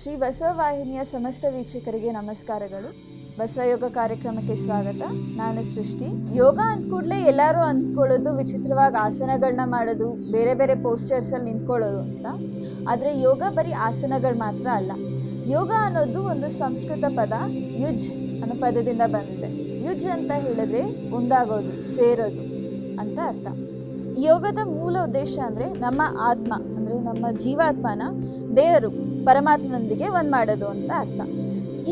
ಶ್ರೀ ಬಸವವಾಹಿನಿಯ ಸಮಸ್ತ ವೀಕ್ಷಕರಿಗೆ ನಮಸ್ಕಾರಗಳು. ಬಸವಯೋಗ ಕಾರ್ಯಕ್ರಮಕ್ಕೆ ಸ್ವಾಗತ. ನಾನು ಸೃಷ್ಟಿ. ಯೋಗ ಅಂದ ಕೂಡಲೇ ಎಲ್ಲರೂ ಅಂದ್ಕೊಳ್ಳೋದು, ವಿಚಿತ್ರವಾಗಿ ಆಸನಗಳನ್ನ ಮಾಡೋದು, ಬೇರೆ ಬೇರೆ ಪೋಸ್ಟರ್ಸಲ್ಲಿ ನಿಂತ್ಕೊಳ್ಳೋದು ಅಂತ. ಆದರೆ ಯೋಗ ಬರೀ ಆಸನಗಳು ಮಾತ್ರ ಅಲ್ಲ. ಯೋಗ ಅನ್ನೋದು ಒಂದು ಸಂಸ್ಕೃತ ಪದ, ಯುಜ್ ಅನ್ನೋ ಪದದಿಂದ ಬಂದಿದೆ. ಯುಜ್ ಅಂತ ಹೇಳಿದ್ರೆ ಒಂದಾಗೋದು ಸೇರೋದು ಅಂತ ಅರ್ಥ. ಯೋಗದ ಮೂಲ ಉದ್ದೇಶ ಅಂದರೆ ನಮ್ಮ ಆತ್ಮ, ಅಂದರೆ ನಮ್ಮ ಜೀವಾತ್ಮನ ದೇವರು. ಪರಮಾತ್ಮನೊಂದಿಗೆ ಒಂದು ಮಾಡೋದು ಅಂತ ಅರ್ಥ.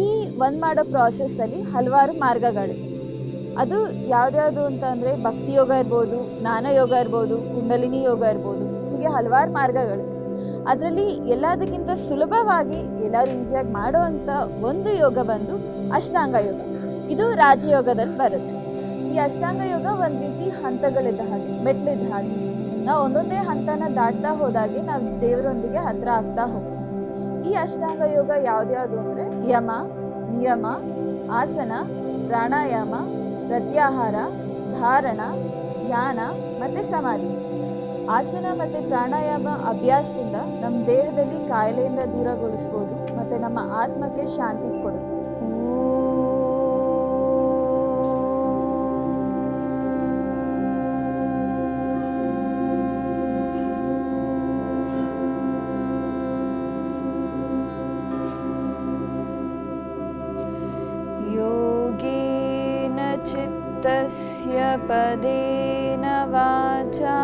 ಈ ಒಂದು ಮಾಡೋ ಪ್ರಾಸೆಸ್ಸಲ್ಲಿ ಹಲವಾರು ಮಾರ್ಗಗಳಿದೆ. ಅದು ಯಾವುದ್ಯಾವುದು ಅಂತ ಅಂದರೆ ಭಕ್ತಿ ಯೋಗ ಇರ್ಬೋದು, ಜ್ಞಾನ ಯೋಗ ಇರ್ಬೋದು, ಕುಂಡಲಿನಿ ಯೋಗ ಇರ್ಬೋದು, ಹೀಗೆ ಹಲವಾರು ಮಾರ್ಗಗಳಿದೆ. ಅದರಲ್ಲಿ ಎಲ್ಲದಕ್ಕಿಂತ ಸುಲಭವಾಗಿ ಎಲ್ಲರೂ ಈಸಿಯಾಗಿ ಮಾಡುವಂಥ ಒಂದು ಯೋಗ ಬಂದು ಅಷ್ಟಾಂಗ ಯೋಗ. ಇದು ರಾಜಯೋಗದಲ್ಲಿ ಬರುತ್ತೆ. ಈ ಅಷ್ಟಾಂಗ ಯೋಗ ಒಂದು ರೀತಿ ಹಂತಗಳಿದ್ದ ಹಾಗೆ, ಮೆಟ್ಲಿದ್ದ ಹಾಗೆ, ನಾವು ಒಂದೊಂದೇ ಹಂತನ ದಾಟ್ತಾ ಹೋದಾಗೆ ನಾವು ದೇವರೊಂದಿಗೆ ಹತ್ರ ಆಗ್ತಾ ಹೋಗ್ತೀವಿ. ಈ ಅಷ್ಟಾಂಗ ಯೋಗ ಯಾವ್ದ್ಯಾವುದು ಅಂದರೆ ಯಮ, ನಿಯಮ, ಆಸನ, ಪ್ರಾಣಾಯಾಮ, ಪ್ರತ್ಯಾಹಾರ, ಧಾರಣ, ಧ್ಯಾನ ಮತ್ತು ಸಮಾಧಿ. ಆಸನ ಮತ್ತು ಪ್ರಾಣಾಯಾಮ ಅಭ್ಯಾಸದಿಂದ ನಮ್ಮ ದೇಹದಲ್ಲಿ ಕಾಯಿಲೆಯಿಂದ ದೂರಗೊಳಿಸ್ಬೋದು ಮತ್ತು ನಮ್ಮ ಆತ್ಮಕ್ಕೆ ಶಾಂತಿ ಕೊಡುತ್ತೆ. योगेन चित्तस्य पदेन वाचा।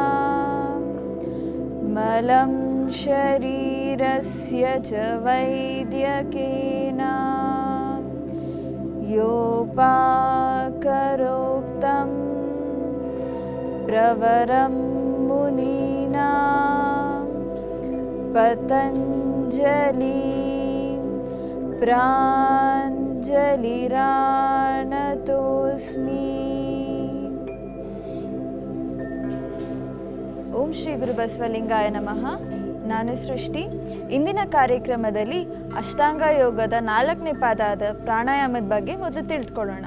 मलं शरीरस्य च वैद्यकेन। योपाकरोक्तं प्रवरं मुनीना। पतञ्जलि ಪ್ರಾಂಜಲಿರಾಣತೋಸ್ಮಿ ಓಂ ಶ್ರೀ ಗುರು ಬಸವಲಿಂಗಾಯ ನಮಃ. ನಾನು ಸೃಷ್ಟಿ. ಇಂದಿನ ಕಾರ್ಯಕ್ರಮದಲ್ಲಿ ಅಷ್ಟಾಂಗ ಯೋಗದ ನಾಲ್ಕನೇ ಪಾದ ಆದ ಪ್ರಾಣಾಯಾಮದ ಬಗ್ಗೆ ಮೊದಲು ತಿಳಿದುಕೊಳ್ಳೋಣ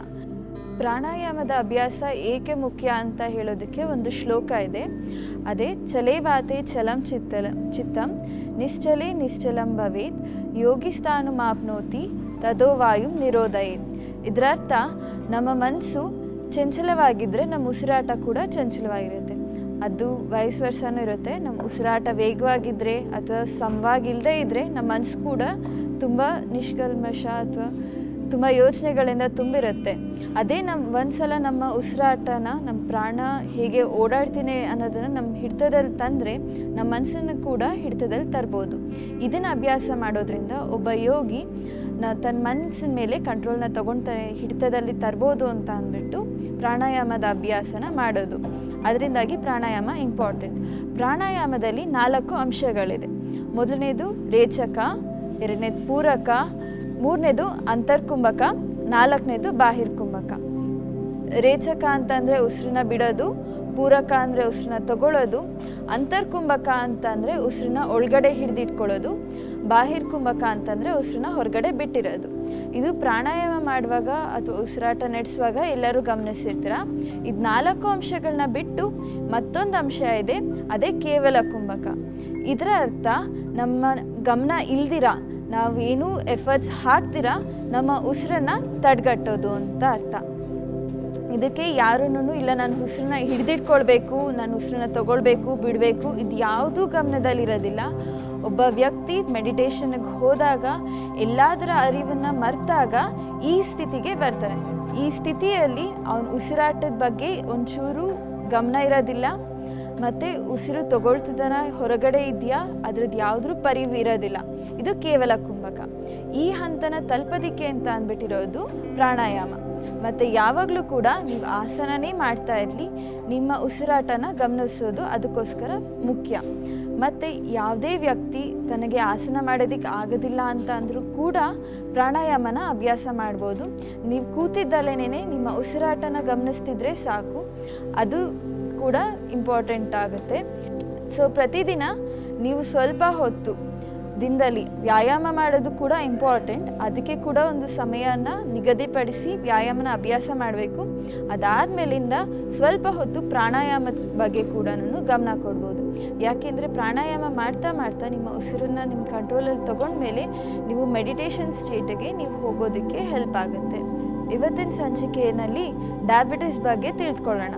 ಪ್ರಾಣಾಯಾಮದ ಅಭ್ಯಾಸ ಏಕೆ ಮುಖ್ಯ ಅಂತ ಹೇಳೋದಕ್ಕೆ ಒಂದು ಶ್ಲೋಕ ಇದೆ. ಅದೇ ಚಲೇವಾತೆ ಚಲಂ ಚಿತ್ತಲ ಚಿತ್ತಂ ನಿಶ್ಚಲೇ ನಿಶ್ಚಲಂ ಭವೇತ್ ಯೋಗಿಸ್ತಾನು ಮಾಪ್ನೋತಿ ತದೋ ವಾಯು ನಿರೋಧಯೇತ್ ಇದರರ್ಥ, ನಮ್ಮ ಮನಸ್ಸು ಚಂಚಲವಾಗಿದ್ದರೆ ನಮ್ಮ ಉಸಿರಾಟ ಕೂಡ ಚಂಚಲವಾಗಿರುತ್ತೆ. ಅದು ವಯಸ್ಸು ವರ್ಷನೂ ಇರುತ್ತೆ. ನಮ್ಮ ಉಸಿರಾಟ ವೇಗವಾಗಿದ್ದರೆ ಅಥವಾ ಸಮವಾಗಿಲ್ಲದೆ ಇದ್ದರೆ ನಮ್ಮ ಮನಸ್ಸು ಕೂಡ ತುಂಬ ನಿಷ್ಕಲ್ಮಶ ಅಥವಾ ತುಂಬ ಯೋಚನೆಗಳಿಂದ ತುಂಬಿರುತ್ತೆ. ಅದೇ ನಮ್ಮ ಒಂದ್ಸಲ ನಮ್ಮ ಉಸಿರಾಟನ, ನಮ್ಮ ಪ್ರಾಣ ಹೇಗೆ ಓಡಾಡ್ತೀನಿ ಅನ್ನೋದನ್ನು ನಮ್ಮ ಹಿಡಿತದಲ್ಲಿ ತಂದರೆ ನಮ್ಮ ಮನಸ್ಸನ್ನು ಕೂಡ ಹಿಡಿತದಲ್ಲಿ ತರ್ಬೋದು. ಇದನ್ನು ಅಭ್ಯಾಸ ಮಾಡೋದ್ರಿಂದ ಒಬ್ಬ ಯೋಗಿ ನ ತನ್ನ ಮನಸ್ಸಿನ ಮೇಲೆ ಕಂಟ್ರೋಲ್ನ ತೊಗೊಳ್ತಾರೆ ಹಿಡಿತದಲ್ಲಿ ತರ್ಬೋದು ಅಂತ ಅಂದ್ಬಿಟ್ಟು ಪ್ರಾಣಾಯಾಮದ ಅಭ್ಯಾಸನ ಮಾಡೋದು. ಅದರಿಂದಾಗಿ ಪ್ರಾಣಾಯಾಮ ಇಂಪಾರ್ಟೆಂಟ್ ಪ್ರಾಣಾಯಾಮದಲ್ಲಿ ನಾಲ್ಕು ಅಂಶಗಳಿದೆ. ಮೊದಲನೇದು ರೇಚಕ, ಎರಡನೇದು ಪೂರಕ, ಮೂರನೇದು ಅಂತರ್ಕುಂಭಕ, ನಾಲ್ಕನೇದು ಬಾಹಿರ್ಕುಂಭಕ. ರೇಚಕ ಅಂತಂದರೆ ಉಸಿರನ್ನ ಬಿಡೋದು, ಪೂರಕ ಅಂದರೆ ಉಸಿರನ್ನ ತಗೊಳ್ಳೋದು ಅಂತರ್ಕುಂಭಕ ಅಂತಂದರೆ ಉಸಿರನ್ನ ಒಳಗಡೆ ಹಿಡಿದಿಟ್ಕೊಳ್ಳೋದು ಬಾಹಿರ್ಕುಂಭಕ ಅಂತಂದರೆ ಉಸಿರನ್ನ ಹೊರಗಡೆ ಬಿಟ್ಟಿರೋದು. ಇದು ಪ್ರಾಣಾಯಾಮ ಮಾಡುವಾಗ ಅಥವಾ ಉಸಿರಾಟ ನಡೆಸುವಾಗ ಎಲ್ಲರೂ ಗಮನಿಸಿರ್ತೀರ? ಇದು ನಾಲ್ಕು ಅಂಶಗಳನ್ನ ಬಿಟ್ಟು ಮತ್ತೊಂದು ಅಂಶ ಇದೆ, ಅದೇ ಕೇವಲ ಕುಂಭಕ. ಇದರ ಅರ್ಥ ನಮ್ಮ ಗಮನ ಇಲ್ದಿರ? ನಾವು ಏನೂ ಎಫರ್ಟ್ಸ್ ಹಾಕ್ತೀರಾ ನಮ್ಮ ಉಸಿರನ್ನ ತಡೆಗಟ್ಟೋದು ಅಂತ ಅರ್ಥ. ಇದಕ್ಕೆ ಯಾರನ್ನೂ ಇಲ್ಲ, ನಾನು ಉಸಿರನ್ನ ಹಿಡಿದಿಟ್ಕೊಳ್ಬೇಕು, ನಾನು ಉಸಿರನ್ನ ತಗೊಳ್ಬೇಕು, ಬಿಡಬೇಕು, ಇದು ಯಾವುದೂ ಗಮನದಲ್ಲಿರೋದಿಲ್ಲ. ಒಬ್ಬ ವ್ಯಕ್ತಿ ಮೆಡಿಟೇಷನ್ಗೆ ಹೋದಾಗ ಎಲ್ಲದರ ಅರಿವನ್ನು ಮರೆತಾಗ ಈ ಸ್ಥಿತಿಗೆ ಬರ್ತಾನೆ. ಈ ಸ್ಥಿತಿಯಲ್ಲಿ ಅವನ ಉಸಿರಾಟದ ಬಗ್ಗೆ ಒಂಚೂರು ಗಮನ ಇರೋದಿಲ್ಲ. ಮತ್ತು ಉಸಿರು ತಗೊಳ್ತಿದ್ದಾನ ಹೊರಗಡೆ ಇದೆಯಾ ಅದ್ರದ್ದು ಯಾವುದ್ರೂ ಪರಿವು ಇರೋದಿಲ್ಲ. ಇದು ಕೇವಲ ಕುಂಭಕ. ಈ ಹಂತನ ತಲುಪೋದಿಕ್ಕೆ ಅಂತ ಅಂದ್ಬಿಟ್ಟಿರೋದು ಪ್ರಾಣಾಯಾಮ. ಮತ್ತು ಯಾವಾಗಲೂ ಕೂಡ ನೀವು ಆಸನನೇ ಮಾಡ್ತಾ ಇರಲಿ. ನಿಮ್ಮ ಉಸಿರಾಟನ ಗಮನಿಸೋದು ಅದಕ್ಕೋಸ್ಕರ ಮುಖ್ಯ. ಮತ್ತು ಯಾವುದೇ ವ್ಯಕ್ತಿ ತನಗೆ ಆಸನ ಮಾಡೋದಕ್ಕೆ ಆಗೋದಿಲ್ಲ ಅಂತ ಅಂದರೂ ಕೂಡ ಪ್ರಾಣಾಯಾಮನ ಅಭ್ಯಾಸ ಮಾಡ್ಬೋದು. ನೀವು ಕೂತಿದ್ದಲ್ಲೇನೇ ನಿಮ್ಮ ಉಸಿರಾಟನ ಗಮನಿಸ್ತಿದ್ರೆ ಸಾಕು. ಅದು ಕೂಡ ಇಂಪಾರ್ಟೆಂಟ್ ಆಗುತ್ತೆ. ಸೊ ಪ್ರತಿದಿನ ನೀವು ಸ್ವಲ್ಪ ಹೊತ್ತು ದಿನದಲ್ಲಿ ವ್ಯಾಯಾಮ ಮಾಡೋದು ಕೂಡ ಇಂಪಾರ್ಟೆಂಟ್ ಅದಕ್ಕೆ ಕೂಡ ಒಂದು ಸಮಯನ ನಿಗದಿಪಡಿಸಿ ವ್ಯಾಯಾಮನ ಅಭ್ಯಾಸ ಮಾಡಬೇಕು. ಅದಾದಮೇಲಿಂದ ಸ್ವಲ್ಪ ಹೊತ್ತು ಪ್ರಾಣಾಯಾಮದ ಬಗ್ಗೆ ಕೂಡ ಗಮನ ಕೊಡ್ಬೋದು. ಯಾಕೆಂದರೆ ಪ್ರಾಣಾಯಾಮ ಮಾಡ್ತಾ ಮಾಡ್ತಾ ನಿಮ್ಮ ಉಸಿರನ್ನು ನಿಮ್ಮ ಕಂಟ್ರೋಲಲ್ಲಿ ತಗೊಂಡ್ಮೇಲೆ ನೀವು ಮೆಡಿಟೇಷನ್ ಸ್ಟೇಟಿಗೆ ನೀವು ಹೋಗೋದಕ್ಕೆ ಹೆಲ್ಪ್ ಆಗುತ್ತೆ. ಇವತ್ತಿನ ಸಂಚಿಕೆಯಲ್ಲಿ ಡಯಾಬಿಟಿಸ್ ಬಗ್ಗೆ ತಿಳ್ಕೊಳ್ಳೋಣ.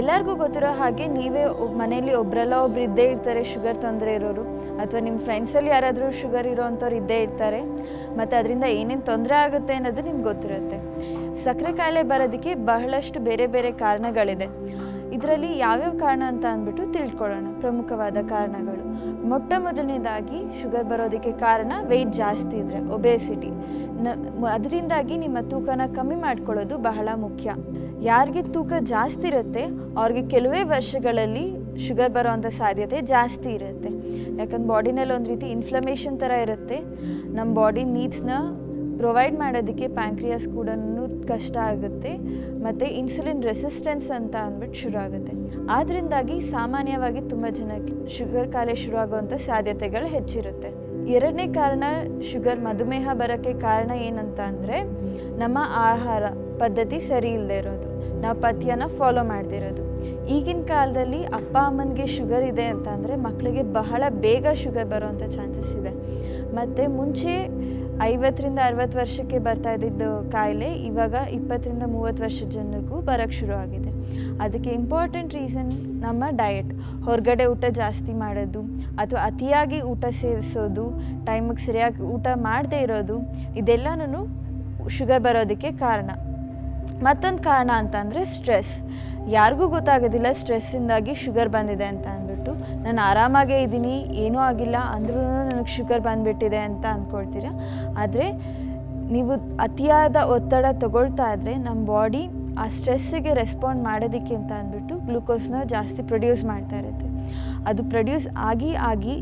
ಎಲ್ಲರಿಗೂ ಗೊತ್ತಿರೋ ಹಾಗೆ ನೀವೇ ಮನೆಯಲ್ಲಿ ಒಬ್ರಲ್ಲ ಒಬ್ರು ಇದ್ದೇ ಇರ್ತಾರೆ, ಶುಗರ್ ತೊಂದರೆ ಇರೋರು. ಅಥವಾ ನಿಮ್ಮ ಫ್ರೆಂಡ್ಸಲ್ಲಿ ಯಾರಾದರೂ ಶುಗರ್ ಇರೋವಂಥವ್ರು ಇದ್ದೇ ಇರ್ತಾರೆ. ಮತ್ತು ಅದರಿಂದ ಏನೇನು ತೊಂದರೆ ಆಗುತ್ತೆ ಅನ್ನೋದು ನಿಮ್ಗೆ ಗೊತ್ತಿರುತ್ತೆ. ಸಕ್ಕರೆ ಕಾಯಿಲೆ ಬರೋದಕ್ಕೆ ಬಹಳಷ್ಟು ಬೇರೆ ಬೇರೆ ಕಾರಣಗಳಿದೆ. ಇದರಲ್ಲಿ ಯಾವ್ಯಾವ ಕಾರಣ ಅಂತ ಅಂದ್ಬಿಟ್ಟು ತಿಳ್ಕೊಳ್ಳೋಣ. ಪ್ರಮುಖವಾದ ಕಾರಣಗಳು. ಮೊಟ್ಟ ಮೊದಲನೇದಾಗಿ ಶುಗರ್ ಬರೋದಕ್ಕೆ ಕಾರಣ ವೆಯ್ಟ್ ಜಾಸ್ತಿ ಇದ್ದರೆ ಒಬೆಸಿಟಿ ನ ಅದರಿಂದಾಗಿ ನಿಮ್ಮ ತೂಕನ ಕಮ್ಮಿ ಮಾಡ್ಕೊಳ್ಳೋದು ಬಹಳ ಮುಖ್ಯ. ಯಾರಿಗೆ ತೂಕ ಜಾಸ್ತಿ ಇರುತ್ತೆ, ಅವ್ರಿಗೆ ಕೆಲವೇ ವರ್ಷಗಳಲ್ಲಿ ಶುಗರ್ ಬರೋವಂಥ ಸಾಧ್ಯತೆ ಜಾಸ್ತಿ ಇರುತ್ತೆ. ಯಾಕಂದ್ರೆ ಬಾಡಿನಲ್ಲಿ ಒಂದು ರೀತಿ ಇನ್ಫ್ಲಮೇಷನ್ ಥರ ಇರುತ್ತೆ. ನಮ್ಮ ಬಾಡಿ ನೀಡ್ಸ್ನ ಪ್ರೊವೈಡ್ ಮಾಡೋದಕ್ಕೆ ಪ್ಯಾಂಕ್ರಿಯಾಸ್ ಕೂಡ ಕಷ್ಟ ಆಗುತ್ತೆ, ಮತ್ತು ಇನ್ಸುಲಿನ್ ರೆಸಿಸ್ಟೆನ್ಸ್ ಅಂತ ಅಂದ್ಬಿಟ್ಟು ಶುರು ಆಗುತ್ತೆ. ಆದ್ದರಿಂದಾಗಿ ಸಾಮಾನ್ಯವಾಗಿ ತುಂಬ ಜನಕ್ಕೆ ಶುಗರ್ ಕಾಯಿಲೆ ಶುರು ಆಗುವಂಥ ಸಾಧ್ಯತೆಗಳು ಹೆಚ್ಚಿರುತ್ತೆ. ಎರಡನೇ ಕಾರಣ ಶುಗರ್ ಮಧುಮೇಹ ಬರೋಕ್ಕೆ ಕಾರಣ ಏನಂತ ಅಂದರೆ, ನಮ್ಮ ಆಹಾರ ಪದ್ಧತಿ ಸರಿ ಇಲ್ಲದೆ ಇರೋದು. ನಾವು ಪಥ್ಯನ ಫಾಲೋ ಮಾಡ್ತಿರೋದು ಈಗಿನ ಕಾಲದಲ್ಲಿ ಅಪ್ಪ ಅಮ್ಮನಿಗೆ ಶುಗರ್ ಇದೆ ಅಂತ ಅಂದರೆ ಮಕ್ಕಳಿಗೆ ಬಹಳ ಬೇಗ ಶುಗರ್ ಬರೋವಂಥ ಚಾನ್ಸಸ್ ಇದೆ. ಮತ್ತು ಮುಂಚೆ ಐವತ್ತರಿಂದ ಅರವತ್ತು ವರ್ಷಕ್ಕೆ ಬರ್ತಾ ಇದ್ದಿದ್ದು ಕಾಯಿಲೆ ಇವಾಗ ಇಪ್ಪತ್ತರಿಂದ ಮೂವತ್ತು ವರ್ಷದ ಜನರಿಗೂ ಬರೋಕ್ಕೆ ಶುರು ಆಗಿದೆ. ಅದಕ್ಕೆ ಇಂಪಾರ್ಟೆಂಟ್ ರೀಸನ್ ನಮ್ಮ ಡಯಟ್ ಹೊರಗಡೆ ಊಟ ಜಾಸ್ತಿ ಮಾಡೋದು ಅಥವಾ ಅತಿಯಾಗಿ ಊಟ ಸೇವಿಸೋದು ಟೈಮಿಗೆ ಸರಿಯಾಗಿ ಊಟ ಮಾಡದೇ ಇರೋದು, ಇದೆಲ್ಲನೂ ಶುಗರ್ ಬರೋದಕ್ಕೆ ಕಾರಣ. ಮತ್ತೊಂದು ಕಾರಣ ಅಂತಂದರೆ ಸ್ಟ್ರೆಸ್ ಯಾರಿಗೂ ಗೊತ್ತಾಗೋದಿಲ್ಲ ಸ್ಟ್ರೆಸ್ಸಿಂದಾಗಿ ಶುಗರ್ ಬಂದಿದೆ ಅಂತ ಅಂದ್ಬಿಟ್ಟು. ನಾನು ಆರಾಮಾಗೇ ಇದ್ದೀನಿ, ಏನೂ ಆಗಿಲ್ಲ, ಅಂದ್ರೂ ನನಗೆ ಶುಗರ್ ಬಂದುಬಿಟ್ಟಿದೆ ಅಂತ ಅಂದ್ಕೊಳ್ತೀರ ಆದರೆ, ನೀವು ಅತಿಯಾದ ಒತ್ತಡ ತಗೊಳ್ತಾ ಇದ್ದರೆ ನಮ್ಮ ಬಾಡಿ ಆ ಸ್ಟ್ರೆಸ್ಸಿಗೆ ರೆಸ್ಪಾಂಡ್ ಮಾಡೋದಕ್ಕೆ ಅಂತ ಅಂದ್ಬಿಟ್ಟು ಗ್ಲುಕೋಸ್ನ ಜಾಸ್ತಿ ಪ್ರೊಡ್ಯೂಸ್ ಮಾಡ್ತಾ ಇರುತ್ತೆ. ಅದು ಪ್ರೊಡ್ಯೂಸ್ ಆಗಿ ಆಗಿ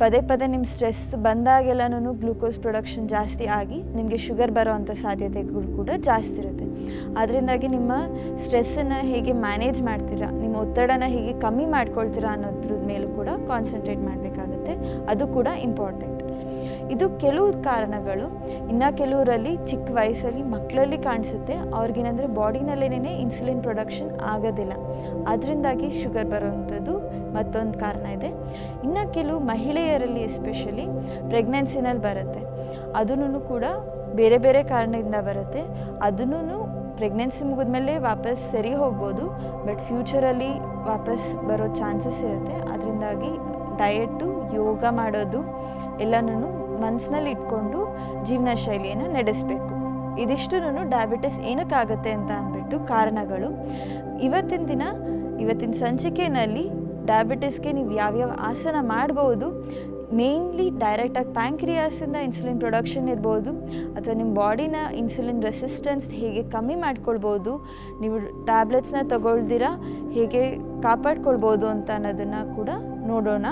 ಪದೇ ಪದೇ ನಿಮ್ಮ ಸ್ಟ್ರೆಸ್ ಬಂದಾಗೆಲ್ಲನೂ ಗ್ಲೂಕೋಸ್ ಪ್ರೊಡಕ್ಷನ್ ಜಾಸ್ತಿ ಆಗಿ ನಿಮಗೆ ಶುಗರ್ ಬರೋ ಅಂಥ ಸಾಧ್ಯತೆಗಳು ಕೂಡ ಜಾಸ್ತಿ ಇರುತ್ತೆ. ಅದರಿಂದಾಗಿ ನಿಮ್ಮ ಸ್ಟ್ರೆಸ್ಸನ್ನು ಹೇಗೆ ಮ್ಯಾನೇಜ್ ಮಾಡ್ತೀರಾ, ನಿಮ್ಮ ಒತ್ತಡನ ಹೇಗೆ ಕಮ್ಮಿ ಮಾಡ್ಕೊಳ್ತೀರಾ ಅನ್ನೋದ್ರ ಮೇಲೂ ಕೂಡ ಕಾನ್ಸಂಟ್ರೇಟ್ ಮಾಡಬೇಕಾಗುತ್ತೆ. ಅದು ಕೂಡ ಇಂಪಾರ್ಟೆಂಟ್. ಇದು ಕೆಲವು ಕಾರಣಗಳು. ಇನ್ನು ಕೆಲವರಲ್ಲಿ ಚಿಕ್ಕ ವಯಸ್ಸಲ್ಲಿ ಮಕ್ಕಳಲ್ಲಿ ಕಾಣಿಸುತ್ತೆ. ಅವ್ರಿಗೇನೆಂದರೆ ಬಾಡಿನಲ್ಲೇನೇ ಇನ್ಸುಲಿನ್ ಪ್ರೊಡಕ್ಷನ್ ಆಗೋದಿಲ್ಲ. ಅದರಿಂದಾಗಿ ಶುಗರ್ ಬರೋವಂಥದ್ದು ಮತ್ತೊಂದು ಕಾರಣ ಇದೆ. ಇನ್ನು ಕೆಲವು ಮಹಿಳೆಯರಲ್ಲಿ ಎಸ್ಪೆಷಲಿ ಪ್ರೆಗ್ನೆನ್ಸಿನಲ್ಲಿ ಬರುತ್ತೆ. ಅದನ್ನು ಕೂಡ ಬೇರೆ ಬೇರೆ ಕಾರಣದಿಂದ ಬರುತ್ತೆ. ಅದನ್ನು ಪ್ರೆಗ್ನೆನ್ಸಿ ಮುಗಿದ್ಮೇಲೆ ವಾಪಸ್ ಸರಿ ಹೋಗ್ಬೋದು. ಬಟ್ ಫ್ಯೂಚರಲ್ಲಿ ವಾಪಸ್ ಬರೋ ಚಾನ್ಸಸ್ ಇರುತ್ತೆ. ಅದರಿಂದಾಗಿ ಡಯೆಟ್ಟು ಯೋಗ ಮಾಡೋದು ಎಲ್ಲನೂ ಮನಸ್ಸಿನಲ್ಲಿ ಇಟ್ಕೊಂಡು ಜೀವನ ಶೈಲಿಯನ್ನು ನಡೆಸಬೇಕು. ಇದಿಷ್ಟು ಡಯಾಬಿಟಿಸ್ ಏನಕ್ಕಾಗತ್ತೆ ಅಂತ ಅಂದ್ಬಿಟ್ಟು ಕಾರಣಗಳು. ಇವತ್ತಿನ ದಿನ, ಇವತ್ತಿನ ಸಂಚಿಕೆಯಲ್ಲಿ ಡಯಾಬಿಟಿಸ್ಗೆ ನೀವು ಯಾವ್ಯಾವ ಆಸನ ಮಾಡ್ಬೋದು ಮೇನ್ಲಿ ಡೈರೆಕ್ಟಾಗಿ ಪ್ಯಾಂಕ್ರಿಯಾಸಿಂದ ಇನ್ಸುಲಿನ್ ಪ್ರೊಡಕ್ಷನ್ ಇರ್ಬೋದು, ಅಥವಾ ನಿಮ್ಮ ಬಾಡಿನ ಇನ್ಸುಲಿನ್ ರೆಸಿಸ್ಟೆನ್ಸ್ ಹೇಗೆ ಕಮ್ಮಿ ಮಾಡ್ಕೊಳ್ಬೋದು, ನೀವು ಟ್ಯಾಬ್ಲೆಟ್ಸ್ನ ತಗೊಳ್ದಿರ, ಹೇಗೆ ಕಾಪಾಡ್ಕೊಳ್ಬೋದು ಅಂತ ಅನ್ನೋದನ್ನು ಕೂಡ ನೋಡೋಣ.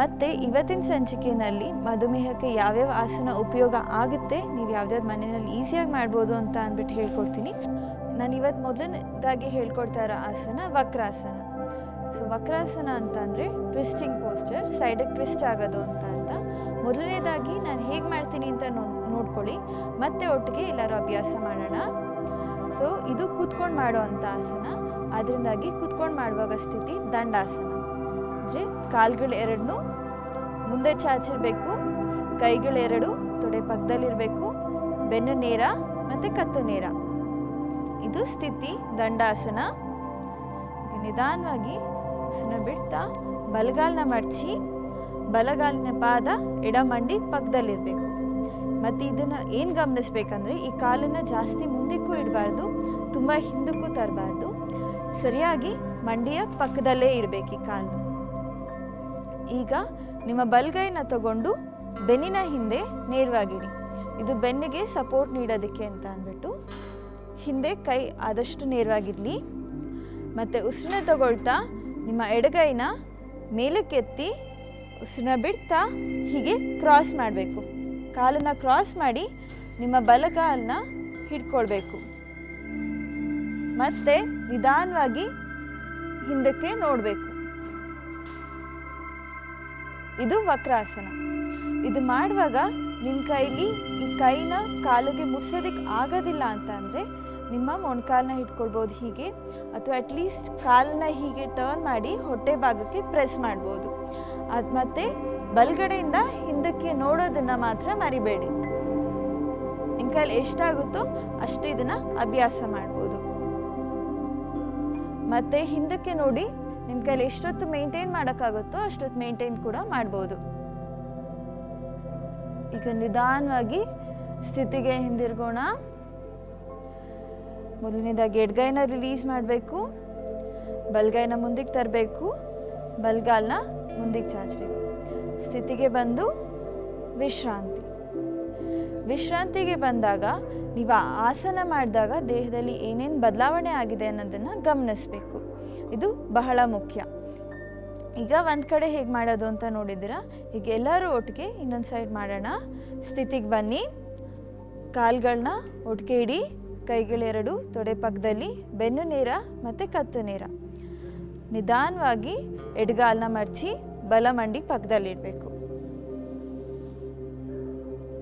ಮತ್ತು ಇವತ್ತಿನ ಸಂಚಿಕೆಯಲ್ಲಿ ಮಧುಮೇಹಕ್ಕೆ ಯಾವ್ಯಾವ ಆಸನ ಉಪಯೋಗ ಆಗುತ್ತೆ, ನೀವು ಯಾವ್ದಾವ್ದು ಮನೆಯಲ್ಲಿ ಈಸಿಯಾಗಿ ಮಾಡ್ಬೋದು ಅಂತ ಅಂದ್ಬಿಟ್ಟು ಹೇಳ್ಕೊಡ್ತೀನಿ. ನಾನು ಇವತ್ತು ಮೊದಲನೇದಾಗಿ ಹೇಳ್ಕೊಡ್ತಾ ಇರೋ ಆಸನ ವಕ್ರಾಸನ. ಸೊ ವಕ್ರಾಸನ ಅಂತಂದರೆ ಟ್ವಿಸ್ಟಿಂಗ್ ಪೋಸ್ಚರ್ ಸೈಡಿಗೆ ಟ್ವಿಸ್ಟ್ ಆಗೋದು ಅಂತ ಅರ್ಥ. ಮೊದಲನೇದಾಗಿ ನಾನು ಹೇಗೆ ಮಾಡ್ತೀನಿ ಅಂತ ನೋಡ್ಕೊಳ್ಳಿ. ಮತ್ತೆ ಒಟ್ಟಿಗೆ ಎಲ್ಲರೂ ಅಭ್ಯಾಸ ಮಾಡೋಣ. ಸೊ ಇದು ಕೂತ್ಕೊಂಡು ಮಾಡೋ ಅಂಥ ಆಸನ. ಅದರಿಂದಾಗಿ ಕೂತ್ಕೊಂಡು ಮಾಡುವಾಗ ಸ್ಥಿತಿ ದಂಡಾಸನ. ಅಂದರೆ ಕಾಲ್ಗಳು ಎರಡನ್ನೂ ಮುಂದೆ ಚಾಚಿರಬೇಕು ಕೈಗಳೆರಡು ತೊಡೆ ಪಕ್ಕದಲ್ಲಿರಬೇಕು ಬೆನ್ನು ನೇರ ಮತ್ತು ಕತ್ತು ನೇರ. ಇದು ಸ್ಥಿತಿ ದಂಡಾಸನ. ನಿಧಾನವಾಗಿ ಉಸಿರನ್ನ ಬಿಡ್ತಾ ಬಲಗಾಲನ್ನ ಮಡಚಿ ಬಲಗಾಲಿನ ಪಾದ ಎಡಮಂಡಿ ಪಕ್ಕದಲ್ಲಿರಬೇಕು. ಮತ್ತು ಇದನ್ನು ಏನು ಗಮನಿಸ್ಬೇಕಂದ್ರೆ ಈ ಕಾಲನ್ನು ಜಾಸ್ತಿ ಮುಂದಕ್ಕೂ ಇಡಬಾರ್ದು, ತುಂಬ ಹಿಂದಕ್ಕೂ ತರಬಾರ್ದು. ಸರಿಯಾಗಿ ಮಂಡಿಯ ಪಕ್ಕದಲ್ಲೇ ಇಡಬೇಕು ಈ ಕಾಲು ಈಗ ನಿಮ್ಮ ಬಲಗೈನ ತಗೊಂಡು ಬೆನ್ನಿನ ಹಿಂದೆ ನೇರವಾಗಿಡಿ. ಇದು ಬೆನ್ನಿಗೆ ಸಪೋರ್ಟ್ ನೀಡೋದಕ್ಕೆ ಅಂತ ಅಂದ್ಬಿಟ್ಟು ಹಿಂದೆ ಕೈ ಆದಷ್ಟು ನೇರವಾಗಿರಲಿ. ಮತ್ತು ಉಸಿರನ್ನ ತಗೊಳ್ತಾ ನಿಮ್ಮ ಎಡಗೈನ ಮೇಲಕ್ಕೆತ್ತಿ ಉಸಿರನ್ನ ಬಿಡ್ತಾ ಹೀಗೆ ಕ್ರಾಸ್ ಮಾಡಬೇಕು. ಕಾಲನ್ನು ಕ್ರಾಸ್ ಮಾಡಿ ನಿಮ್ಮ ಬಲಗಾಲನ್ನ ಹಿಡ್ಕೊಳ್ಬೇಕು. ಮತ್ತೆ ನಿಧಾನವಾಗಿ ಹಿಂದಕ್ಕೆ ನೋಡಬೇಕು. ಇದು ವಕ್ರಾಸನ. ಇದು ಮಾಡುವಾಗ ನಿಮ್ಮ ಕೈಲಿ ಈ ಕೈನ ಕಾಲಿಗೆ ಮುಟ್ಸೋದಕ್ಕೆ ಆಗೋದಿಲ್ಲ ಅಂತ ಅಂದರೆ ನಿಮ್ಮ ಮೊಣಕಾಲನ್ನ ಇಟ್ಕೊಳ್ಬೋದು ಹೀಗೆ, ಅಥವಾ ಅಟ್ಲೀಸ್ಟ್ ಕಾಲನ್ನ ಹೀಗೆ ಟರ್ನ್ ಮಾಡಿ ಹೊಟ್ಟೆ ಭಾಗಕ್ಕೆ ಪ್ರೆಸ್ ಮಾಡ್ಬೋದು. ಅದು ಮತ್ತೆ ಬಲಗಡೆಯಿಂದ ಹಿಂದಕ್ಕೆ ನೋಡೋದನ್ನು ಮಾತ್ರ ಮರಿಬೇಡಿ. ನಿಮ್ಮ ಕೈಲಿ ಎಷ್ಟಾಗುತ್ತೋ ಅಷ್ಟು ಇದನ್ನು ಅಭ್ಯಾಸ ಮಾಡ್ಬೋದು. ಮತ್ತೆ ಹಿಂದಕ್ಕೆ ನೋಡಿ ನಿಮ್ಮ ಕೈಲಿ ಎಷ್ಟೊತ್ತು ಮೇಂಟೈನ್ ಮಾಡೋಕ್ಕಾಗುತ್ತೋ ಅಷ್ಟೊತ್ತು ಮೇಂಟೈನ್ ಕೂಡ ಮಾಡ್ಬೋದು. ಈಗ ನಿಧಾನವಾಗಿ ಸ್ಥಿತಿಗೆ ಹಿಂದಿರ್ಗೋಣ. ಮೊದಲನೇದಾಗಿ ಎಡ್ಗೈನ ರಿಲೀಸ್ ಮಾಡಬೇಕು, ಬಲಗೈನ ಮುಂದಿಗೆ ತರಬೇಕು, ಬಲ್ಗಾಲ್ನ ಮುಂದಕ್ಕೆ ಚಾಚಬೇಕು. ಸ್ಥಿತಿಗೆ ಬಂದು ವಿಶ್ರಾಂತಿ. ವಿಶ್ರಾಂತಿಗೆ ಬಂದಾಗ ನೀವು ಆಸನ ಮಾಡಿದಾಗ ದೇಹದಲ್ಲಿ ಏನೇನು ಬದಲಾವಣೆ ಆಗಿದೆ ಅನ್ನೋದನ್ನು ಗಮನಿಸಬೇಕು. ಇದು ಬಹಳ ಮುಖ್ಯ. ಈಗ ಒಂದು ಕಡೆ ಹೇಗೆ ಮಾಡೋದು ಅಂತ ನೋಡಿದ್ದೀರಾ? ಈಗ ಎಲ್ಲರೂ ಒಟ್ಟಿಗೆ ಇನ್ನೊಂದು ಸೈಡ್ ಮಾಡೋಣ. ಸ್ಥಿತಿಗೆ ಬನ್ನಿ. ಕಾಲುಗಳನ್ನ ಒಟ್ಟಿಗೆ ಇಡಿ. ಕೈಗಳೆರಡು ತೊಡೆ ಪಕ್ಕದಲ್ಲಿ ಬೆನ್ನು ನೇರ ಮತ್ತು ಕತ್ತು ನೇರ. ನಿಧಾನವಾಗಿ ಎಡಗಾಲನ್ನ ಮಡಚಿ ಬಲ ಮಂಡಿ ಪಕ್ಕದಲ್ಲಿಡಬೇಕು.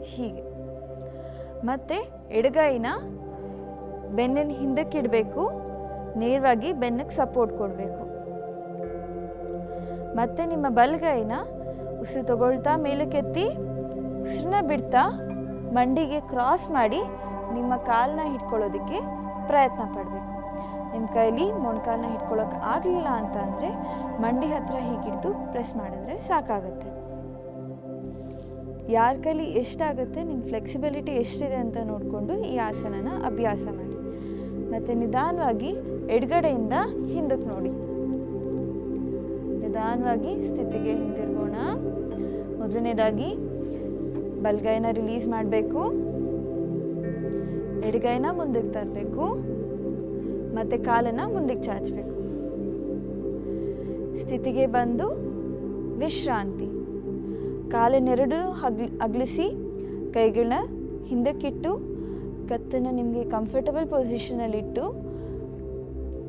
ಹೀಗೆ. ಮತ್ತೆ ಎಡಗೈನ ಬೆನ್ನಿನ ಹಿಂದಕ್ಕಿಡಬೇಕು ನೇರವಾಗಿ ಬೆನ್ನಕ್ಕೆ ಸಪೋರ್ಟ್ ಕೊಡಬೇಕು. ಮತ್ತೆ ನಿಮ್ಮ ಬಲಗೈನ ಉಸಿರು ತಗೊಳ್ತಾ ಮೇಲಕ್ಕೆತ್ತಿ ಉಸಿರನ್ನ ಬಿಡ್ತಾ, ಮಂಡಿಗೆ ಕ್ರಾಸ್ ಮಾಡಿ ನಿಮ್ಮ ಕಾಲನ್ನ ಹಿಡ್ಕೊಳ್ಳೋದಕ್ಕೆ ಪ್ರಯತ್ನ ಪಡಬೇಕು. ನಿಮ್ಮ ಕೈಲಿ ಮೊಣಕಾಲನ್ನ ಹಿಡ್ಕೊಳ್ಳೋಕೆ ಆಗಲಿಲ್ಲ ಅಂತ ಅಂದರೆ ಮಂಡಿ ಹತ್ರ ಹೀಗಿಡ್ದು ಪ್ರೆಸ್ ಮಾಡಿದ್ರೆ ಸಾಕಾಗುತ್ತೆ. ಯಾರ ಕೈಲಿ ಎಷ್ಟಾಗುತ್ತೆ, ನಿಮ್ಮ ಫ್ಲೆಕ್ಸಿಬಿಲಿಟಿ ಎಷ್ಟಿದೆ ಅಂತ ನೋಡಿಕೊಂಡು ಈ ಆಸನನ ಅಭ್ಯಾಸ ಮಾಡಿ. ಮತ್ತು ನಿಧಾನವಾಗಿ ಎಡಗಡೆಯಿಂದ ಹಿಂದಕ್ಕೆ ನೋಡಿ. ನಿಧಾನವಾಗಿ ಸ್ಥಿತಿಗೆ ಹಿಂದಿರ್ಗೋಣ. ಮೊದಲನೇದಾಗಿ ಬಲ್ಗೈನ ರಿಲೀಸ್ ಮಾಡಬೇಕು. ಎಡಗೈನ ಮುಂದಕ್ಕೆ ತರಬೇಕು. ಮತ್ತು ಕಾಲನ್ನು ಮುಂದಕ್ಕೆ ಚಾಚಬೇಕು. ಸ್ಥಿತಿಗೆ ಬಂದು ವಿಶ್ರಾಂತಿ. ಕಾಲನ್ನೆರಡು ಹಗ್ಲಿ, ಅಗಲಿಸಿ ಕೈಗಳನ್ನ ಹಿಂದಕ್ಕಿಟ್ಟು, ಕತ್ತನ್ನು ನಿಮಗೆ ಕಂಫರ್ಟಬಲ್ ಪೊಸಿಷನಲ್ಲಿಟ್ಟು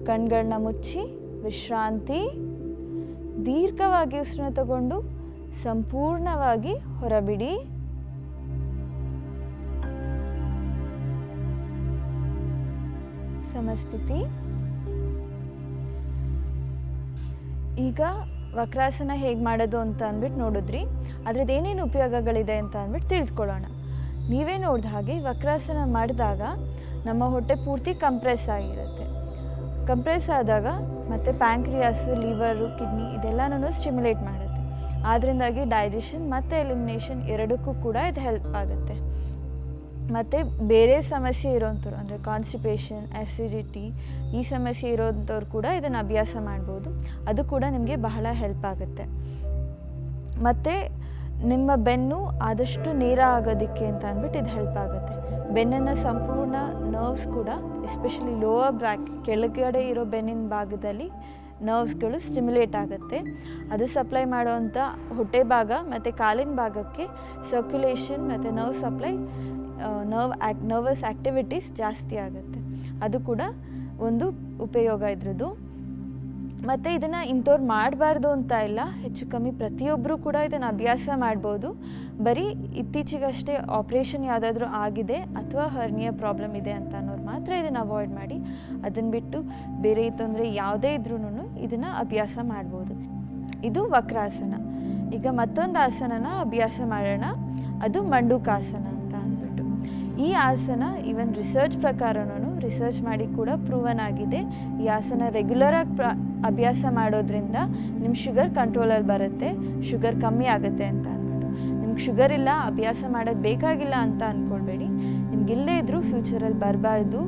ಕಣ್ಗಳನ್ನ ಮುಚ್ಚಿ, ವಿಶ್ರಾಂತಿ, ದೀರ್ಘವಾಗಿ ಉಸಿರನ್ನ ತಗೊಂಡು, ಸಂಪೂರ್ಣವಾಗಿ ಹೊರಬಿಡಿ. ಸಮಸ್ಥಿತಿ ಈಗ ವಕ್ರಾಸನ ಹೇಗೆ ಮಾಡೋದು ಅಂತ ಅಂದ್ಬಿಟ್ಟು ನೋಡಿದ್ರಿ. ಅದ್ರದ್ದು ಏನೇನು ಉಪಯೋಗಗಳಿದೆ ಅಂತ ಅಂದ್ಬಿಟ್ಟು ತಿಳ್ಕೊಳ್ಳೋಣ. ನೀವೇ ನೋಡಿದ ಹಾಗೆ ವಕ್ರಾಸನ ಮಾಡಿದಾಗ ನಮ್ಮ ಹೊಟ್ಟೆ ಪೂರ್ತಿ ಕಂಪ್ರೆಸ್ ಆಗಿರುತ್ತೆ. ಕಂಪ್ರೆಸ್ ಆದಾಗ ಮತ್ತು ಪ್ಯಾಂಕ್ರಿಯಾಸು, ಲಿವರು, ಕಿಡ್ನಿ ಇದೆಲ್ಲನೂ ಸ್ಟಿಮ್ಯುಲೇಟ್ ಮಾಡುತ್ತೆ. ಆದ್ದರಿಂದಾಗಿ ಡೈಜೆಷನ್ ಮತ್ತು ಎಲಿಮಿನೇಷನ್ ಎರಡಕ್ಕೂ ಕೂಡ ಇದು ಹೆಲ್ಪ್ ಆಗುತ್ತೆ. ಮತ್ತು ಬೇರೆ ಸಮಸ್ಯೆ ಇರೋಂಥವ್ರು, ಅಂದರೆ ಕಾನ್ಸ್ಟಿಪೇಷನ್ ಆ್ಯಸಿಡಿಟಿ ಈ ಸಮಸ್ಯೆ ಇರೋಂಥವ್ರು ಕೂಡ ಇದನ್ನು ಅಭ್ಯಾಸ ಮಾಡ್ಬೋದು. ಅದು ಕೂಡ ನಿಮಗೆ ಬಹಳ ಹೆಲ್ಪ್ ಆಗುತ್ತೆ. ಮತ್ತು ನಿಮ್ಮ ಬೆನ್ನು ಆದಷ್ಟು ನೇರ ಆಗೋದಕ್ಕೆ ಅಂತ ಅಂದ್ಬಿಟ್ಟು ಇದು ಹೆಲ್ಪ್ ಆಗುತ್ತೆ. ಬೆನ್ನನ್ನು ಸಂಪೂರ್ಣ ನರ್ವ್ಸ್ ಕೂಡ ಎಸ್ಪೆಷಲಿ ಲೋವರ್ ಬ್ಯಾಕ್ ಕೆಳಗಡೆ ಇರೋ ಬೆನ್ನಿನ ಭಾಗದಲ್ಲಿ ನರ್ವ್ಸ್ಗಳು ಸ್ಟಿಮ್ಯುಲೇಟ್ ಆಗುತ್ತೆ. ಅದು ಸಪ್ಲೈ ಮಾಡೋವಂಥ ಹೊಟ್ಟೆ ಭಾಗ ಮತ್ತು ಕಾಲಿನ ಭಾಗಕ್ಕೆ ಸರ್ಕ್ಯುಲೇಷನ್ ಮತ್ತು ನರ್ವ್ ಸಪ್ಲೈ ನರ್ವ್ ಆ್ಯಕ್ ನರ್ವಸ್ ಆ್ಯಕ್ಟಿವಿಟೀಸ್ ಜಾಸ್ತಿ ಆಗುತ್ತೆ. ಅದು ಕೂಡ ಒಂದು ಉಪಯೋಗ ಇದ್ರದ್ದು. ಮತ್ತು ಇದನ್ನು ಇಂಥವ್ರು ಮಾಡಬಾರ್ದು ಅಂತ ಇಲ್ಲ. ಹೆಚ್ಚು ಕಮ್ಮಿ ಪ್ರತಿಯೊಬ್ಬರೂ ಕೂಡ ಇದನ್ನು ಅಭ್ಯಾಸ ಮಾಡ್ಬೋದು. ಬರೀ ಇತ್ತೀಚೆಗಷ್ಟೇ ಆಪ್ರೇಷನ್ ಯಾವುದಾದ್ರೂ ಆಗಿದೆ ಅಥವಾ ಹರ್ನಿಯ ಪ್ರಾಬ್ಲಮ್ ಇದೆ ಅಂತ ಅನ್ನೋರು ಮಾತ್ರ ಇದನ್ನು ಅವಾಯ್ಡ್ ಮಾಡಿ. ಅದನ್ನು ಬಿಟ್ಟು ಬೇರೆ ತೊಂದರೆ ಯಾವುದೇ ಇದ್ರೂ ಇದನ್ನು ಅಭ್ಯಾಸ ಮಾಡ್ಬೋದು. ಇದು ವಕ್ರಾಸನ. ಈಗ ಮತ್ತೊಂದು ಆಸನನ ಅಭ್ಯಾಸ ಮಾಡೋಣ. ಅದು ಮಂಡುಕಾಸನ ಅಂತ ಅಂದ್ಬಿಟ್ಟು. ಈ ಆಸನ ಈವನ್ ರಿಸರ್ಚ್ ಪ್ರಕಾರನೂ ರಿಸರ್ಚ್ ಮಾಡಿ ಕೂಡ ಪ್ರೂವನ್ ಆಗಿದೆ. ಈ ಆಸನ ರೆಗ್ಯುಲರಾಗಿ ಪ್ರ, ಅಭ್ಯಾಸ ಮಾಡೋದ್ರಿಂದ ನಿಮ್ಮ ಶುಗರ್ ಕಂಟ್ರೋಲಲ್ಲಿ ಬರುತ್ತೆ ಶುಗರ್ ಕಮ್ಮಿ ಆಗುತ್ತೆ ಅಂತ. ನಿಮ್ಗೆ ಶುಗರ್ ಇಲ್ಲ, ಅಭ್ಯಾಸ ಮಾಡೋದು ಬೇಕಾಗಿಲ್ಲ ಅಂತ ಅಂದ್ಕೊಳ್ಬೇಡಿ ನಿಮ್ಗೆ ಇಲ್ಲದೇ ಇದ್ದರೂ ಫ್ಯೂಚರಲ್ಲಿ ಬರಬಾರ್ದು.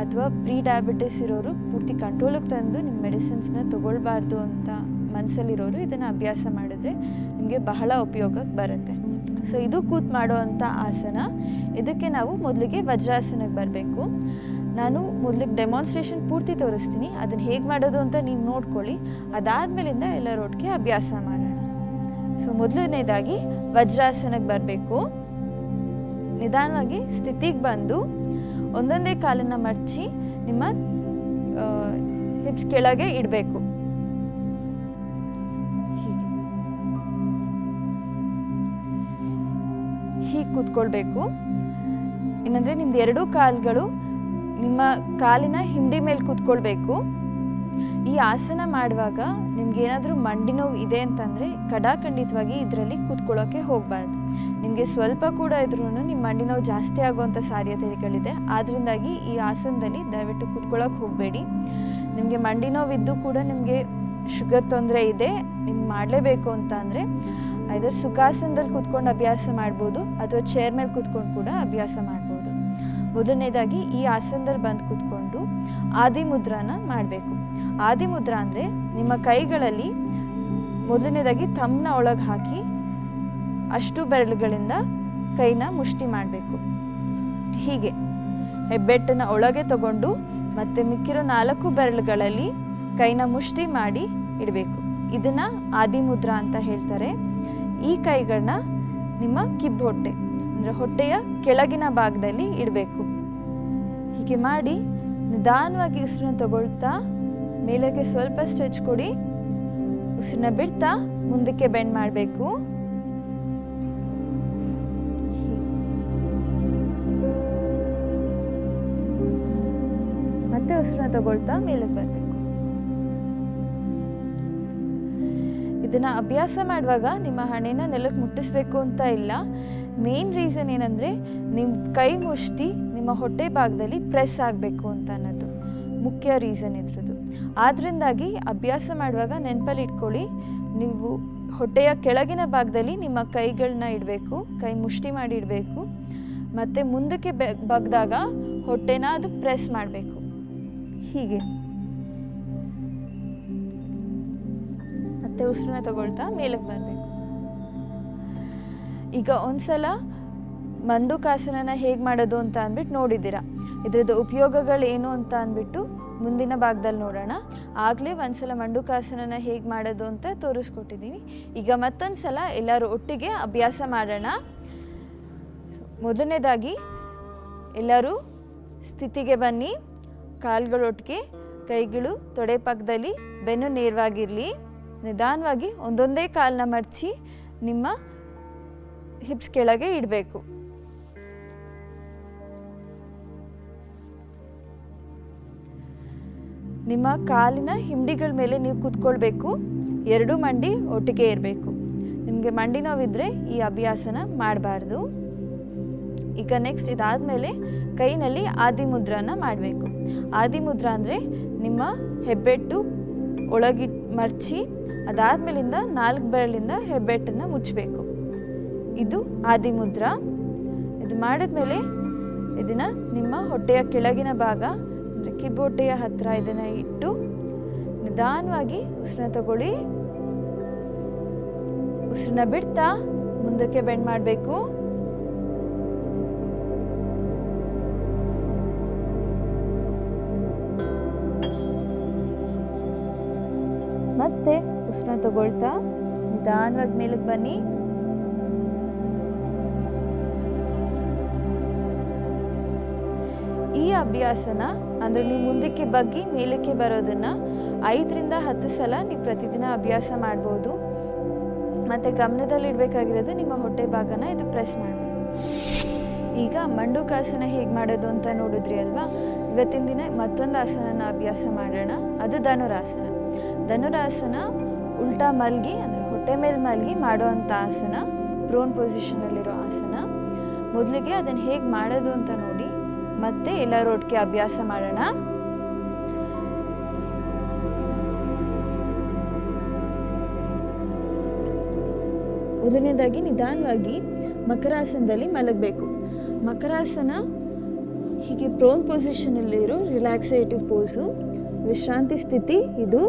ಅಥವಾ ಪ್ರೀ ಡಯಾಬಿಟಿಸ್ ಇರೋರು ಪೂರ್ತಿ ಕಂಟ್ರೋಲಿಗೆ ತಂದು ನಿಮ್ಮ ಮೆಡಿಸಿನ್ಸ್ನ ತೊಗೊಳ್ಬಾರ್ದು ಅಂತ ಮನಸ್ಸಲ್ಲಿರೋರು ಇದನ್ನು ಅಭ್ಯಾಸ ಮಾಡಿದ್ರೆ ನಿಮಗೆ ಬಹಳ ಉಪಯೋಗಕ್ಕೆ ಬರುತ್ತೆ. ಸೊ ಇದು ಕೂತ್ ಮಾಡುವಂಥ ಆಸನ. ಇದಕ್ಕೆ ನಾವು ಮೊದಲಿಗೆ ವಜ್ರಾಸನಕ್ಕೆ ಬರಬೇಕು. ನಾನು ಮೊದಲಿಗೆ ಡೆಮಾನ್ಸ್ಟ್ರೇಷನ್ ಪೂರ್ತಿ ತೋರಿಸ್ತೀನಿ. ಅದನ್ನು ಹೇಗೆ ಮಾಡೋದು ಅಂತ ನೀವು ನೋಡ್ಕೊಳ್ಳಿ. ಅದಾದಮೇಲಿಂದ ಎಲ್ಲರೊಟ್ಟಿಗೆ ಅಭ್ಯಾಸ ಮಾಡೋಣ. ಸೊ ಮೊದಲನೇದಾಗಿ ವಜ್ರಾಸನಕ್ಕೆ ಬರಬೇಕು. ನಿಧಾನವಾಗಿ ಸ್ಥಿತಿಗೆ ಬಂದು ಒಂದೊಂದೇ ಕಾಲನ್ನು ಮಡಚಿ ನಿಮ್ಮ ಹಿಪ್ಸ್ ಕೆಳಗೆ ಇಡಬೇಕು. ಹೀಗೆ. ಹೀಗೆ ಕೂತ್ಕೊಳ್ಬೇಕು. ಏನಂದರೆ ನಿಮ್ದು ಎರಡೂ ಕಾಲುಗಳು ನಿಮ್ಮ ಕಾಲಿನ ಹಿಂಡಿ ಮೇಲೆ ಕೂತ್ಕೊಳ್ಬೇಕು. ಈ ಆಸನ ಮಾಡುವಾಗ ನಿಮ್ಗೆ ಏನಾದರೂ ಮಂಡಿ ನೋವು ಇದೆ ಅಂತಂದರೆ ಖಡಾಖಂಡಿತವಾಗಿ ಇದರಲ್ಲಿ ಕೂತ್ಕೊಳ್ಳೋಕ್ಕೆ ಹೋಗಬಾರ್ದು. ನಿಮಗೆ ಸ್ವಲ್ಪ ಕೂಡ ಇದ್ರೂ ನಿಮ್ಮ ಮಂಡಿ ನೋವು ಜಾಸ್ತಿ ಆಗುವಂಥ ಸಾಧ್ಯತೆಗಳಿದೆ. ಆದ್ದರಿಂದಾಗಿ ಈ ಆಸನದಲ್ಲಿ ದಯವಿಟ್ಟು ಕೂತ್ಕೊಳ್ಳೋಕೆ ಹೋಗಬೇಡಿ. ನಿಮಗೆ ಮಂಡಿ ನೋವಿದ್ದು ಕೂಡ ನಿಮಗೆ ಶುಗರ್ ತೊಂದರೆ ಇದೆ ನಿಮ್ಗೆ ಮಾಡಲೇಬೇಕು ಅಂತ ಅಂದರೆ ಐದರ್ ಸುಖಾಸನದಲ್ಲಿ ಕೂತ್ಕೊಂಡು ಅಭ್ಯಾಸ ಮಾಡ್ಬೋದು ಅಥವಾ ಚೇರ್ ಮೇಲೆ ಕೂತ್ಕೊಂಡು ಕೂಡ ಅಭ್ಯಾಸ ಮಾಡ್ಬೋದು. ಮೊದಲನೇದಾಗಿ ಈ ಆಸನದಲ್ಲಿ ಬಂದು ಕೂತ್ಕೊಂಡು ಆದಿಮುದ್ರಾನ ಮಾಡಬೇಕು. ಆದಿಮುದ್ರ ಅಂದರೆ ನಿಮ್ಮ ಕೈಗಳಲ್ಲಿ ಮೊದಲನೇದಾಗಿ ತಮ್ಮನ ಒಳಗೆ ಹಾಕಿ ಅಷ್ಟು ಬೆರಳುಗಳಿಂದ ಕೈನ ಮುಷ್ಟಿ ಮಾಡಬೇಕು. ಹೀಗೆ ಹೆಬ್ಬೆಟ್ಟನ್ನು ಒಳಗೆ ತಗೊಂಡು ಮತ್ತೆ ಮಿಕ್ಕಿರೋ ನಾಲ್ಕು ಬೆರಳುಗಳಲ್ಲಿ ಕೈನ ಮುಷ್ಟಿ ಮಾಡಿ ಇಡಬೇಕು. ಇದನ್ನ ಆದಿಮುದ್ರಾ ಅಂತ ಹೇಳ್ತಾರೆ. ಈ ಕೈಗಳನ್ನ ನಿಮ್ಮ ಕಿಬ್ಬು ಹೊಟ್ಟೆ ಅಂದರೆ ಹೊಟ್ಟೆಯ ಕೆಳಗಿನ ಭಾಗದಲ್ಲಿ ಇಡಬೇಕು. ಹೀಗೆ ಮಾಡಿ ನಿಧಾನವಾಗಿ ಉಸಿರನ್ನ ತಗೊಳ್ತಾ ಮೇಲಕ್ಕೆ ಸ್ವಲ್ಪ ಸ್ಟ್ರೆಚ್ ಕೊಡಿ. ಉಸಿರನ್ನ ಬಿಡ್ತಾ ಮುಂದಕ್ಕೆ ಬೆಂಡ್ ಮಾಡಬೇಕು. ಮತ್ತೆ ಉಸಿರನ್ನ ತಗೊಳ್ತಾ ಮೇಲಕ್ಕೆ ಬರಬೇಕು. ಇದನ್ನ ಅಭ್ಯಾಸ ಮಾಡುವಾಗ ನಿಮ್ಮ ಹಣೆನ ನೆಲಕ್ಕೆ ಮುಟ್ಟಿಸ್ಬೇಕು ಅಂತ ಇಲ್ಲ. ಮೇನ್ ರೀಸನ್ ಏನಂದರೆ ನಿಮ್ಮ ಕೈ ಮುಷ್ಟಿ ಹೊಟ್ಟೆ ಭಾಗದಲ್ಲಿ ಪ್ರೆಸ್ ಆಗಬೇಕು ಅಂತ ಅನ್ನೋದು ಮುಖ್ಯ ರೀಸನ್ ಇದ್ರದ್ದು. ಆದ್ರಿಂದಾಗಿ ಅಭ್ಯಾಸ ಮಾಡುವಾಗ ನೆನಪಲ್ಲಿ ಇಟ್ಕೊಳ್ಳಿ, ನೀವು ಹೊಟ್ಟೆಯ ಕೆಳಗಿನ ಭಾಗದಲ್ಲಿ ನಿಮ್ಮ ಕೈಗಳನ್ನ ಇಡಬೇಕು, ಕೈ ಮುಷ್ಟಿ ಮಾಡಿ ಇಡಬೇಕು, ಮತ್ತು ಮುಂದಕ್ಕೆ ಬಗ್ದಾಗ ಹೊಟ್ಟೆನ ಅದು ಪ್ರೆಸ್ ಮಾಡಬೇಕು. ಹೀಗೆ. ಮತ್ತೆ ಉಸಿರನ್ನ ತಗೊಳ್ತಾ ಮೇಲಕ್ಕೆ ಬರಬೇಕು. ಈಗ ಒಂದ್ಸಲ ಮಂಡುಕಾಸನನ ಹೇಗೆ ಮಾಡೋದು ಅಂತ ಅಂದ್ಬಿಟ್ಟು ನೋಡಿದ್ದೀರಾ. ಇದ್ರದ್ದು ಉಪಯೋಗಗಳೇನು ಅಂತ ಅಂದ್ಬಿಟ್ಟು ಮುಂದಿನ ಭಾಗದಲ್ಲಿ ನೋಡೋಣ. ಆಗಲೇ ಒಂದ್ಸಲ ಮಂಡುಕಾಸನನ ಹೇಗೆ ಮಾಡೋದು ಅಂತ ತೋರಿಸ್ಕೊಟ್ಟಿದ್ದೀನಿ ಈಗ ಮತ್ತೊಂದು ಸಲ ಎಲ್ಲರೂ ಒಟ್ಟಿಗೆ ಅಭ್ಯಾಸ ಮಾಡೋಣ. ಮೊದಲನೇದಾಗಿ ಎಲ್ಲರೂ ಸ್ಥಿತಿಗೆ ಬನ್ನಿ. ಕಾಲುಗಳೊಟ್ಟಿಗೆ ಕೈಗಳು ತೊಡೆ ಪಕ್ಕದಲ್ಲಿ ಬೆನ್ನು ನೇರವಾಗಿರಲಿ. ನಿಧಾನವಾಗಿ ಒಂದೊಂದೇ ಕಾಲನ್ನ ಮಡಚಿ ನಿಮ್ಮ ಹಿಪ್ಸ್ ಕೆಳಗೆ ಇಡಬೇಕು. ನಿಮ್ಮ ಕಾಲಿನ ಹಿಂಡಿಗಳ ಮೇಲೆ ನೀವು ಕೂತ್ಕೊಳ್ಬೇಕು. ಎರಡು ಮಂಡಿ ಒಟ್ಟಿಗೆ ಇರಬೇಕು. ನಿಮಗೆ ಮಂಡಿ ನೋವಿದ್ರೆ ಈ ಅಭ್ಯಾಸನ ಮಾಡಬಾರ್ದು. ಈಗ ನೆಕ್ಸ್ಟ್ ಇದಾದಮೇಲೆ ಕೈನಲ್ಲಿ ಆದಿಮುದ್ರನ ಮಾಡಬೇಕು. ಆದಿಮುದ್ರ ಅಂದರೆ ನಿಮ್ಮ ಹೆಬ್ಬೆಟ್ಟು ಒಳಗಿ ಮರ್ಚಿ, ಅದಾದ್ಮೇಲಿಂದ ನಾಲ್ಕು ಬೆರಳಿಂದ ಹೆಬ್ಬೆಟ್ಟನ್ನು ಮುಚ್ಚಬೇಕು ಇದು ಆದಿಮುದ್ರ. ಇದು ಮಾಡಿದ್ಮೇಲೆ ಇದನ್ನು ನಿಮ್ಮ ಹೊಟ್ಟೆಯ ಕೆಳಗಿನ ಭಾಗ ಅಂದರೆ ಕಿಬ್ಬೊಟ್ಟೆಯ ಹತ್ತಿರ ಇದನ್ನು ಇಟ್ಟು ನಿಧಾನವಾಗಿ ಉಸಿರನ್ನ ತಗೊಳ್ಳಿ. ಉಸಿರನ್ನ ಬಿಡ್ತಾ ಮುಂದಕ್ಕೆ ಬೆಂಡ್ ಮಾಡಬೇಕು. ಮತ್ತೆ ಉಸಿರನ್ನ ತಗೊಳ್ತಾ ನಿಧಾನವಾಗಿ ಮೇಲಕ್ಕೆ ಬನ್ನಿ. ಈ ಅಭ್ಯಾಸನ, ಅಂದರೆ ನೀವು ಮುಂದಕ್ಕೆ ಬಗ್ಗಿ ಮೇಲಕ್ಕೆ ಬರೋದನ್ನ ಐದರಿಂದ ಹತ್ತು ಸಲ ನೀವು ಪ್ರತಿದಿನ ಅಭ್ಯಾಸ ಮಾಡ್ಬೋದು. ಮತ್ತು ಗಮನದಲ್ಲಿಡಬೇಕಾಗಿರೋದು ನಿಮ್ಮ ಹೊಟ್ಟೆ ಭಾಗನ ಇದು ಪ್ರೆಸ್ ಮಾಡಬೇಕು. ಈಗ ಮಂಡುಕಾಸನ ಹೇಗೆ ಮಾಡೋದು ಅಂತ ನೋಡಿದ್ರಿ ಅಲ್ವಾ? ಇವತ್ತಿನ ದಿನ ಮತ್ತೊಂದು ಆಸನನ ಅಭ್ಯಾಸ ಮಾಡೋಣ. ಅದು ಧನುರಾಸನ. ಧನುರಾಸನ ಉಲ್ಟಾ ಮಲ್ಗಿ, ಅಂದರೆ ಹೊಟ್ಟೆ ಮೇಲೆ ಮಲ್ಗಿ ಮಾಡೋವಂಥ ಆಸನ ಪ್ರೋನ್ ಪೊಸಿಷನಲ್ಲಿರೋ ಆಸನ. ಮೊದಲಿಗೆ ಅದನ್ನು ಹೇಗೆ ಮಾಡೋದು ಅಂತ ನೋಡಿ. ಮತ್ತೆ ಎಲ್ಲರೂ ಒಟ್ಟಿಗೆ ಅಭ್ಯಾಸ ಮಾಡೋಣ. ಮೊದಲನೇದಾಗಿ ನಿಧಾನವಾಗಿ ಮಕರಾಸನದಲ್ಲಿ ಮಲಗಬೇಕು. ಮಕರಾಸನ ಹೀಗೆ ಪ್ರೋನ್ ಪೊಸಿಷನಲ್ಲಿರೋ ರಿಲ್ಯಾಕ್ಸೇಟಿವ್ ಪೋಸು ವಿಶ್ರಾಂತಿ ಸ್ಥಿತಿ ಇದು.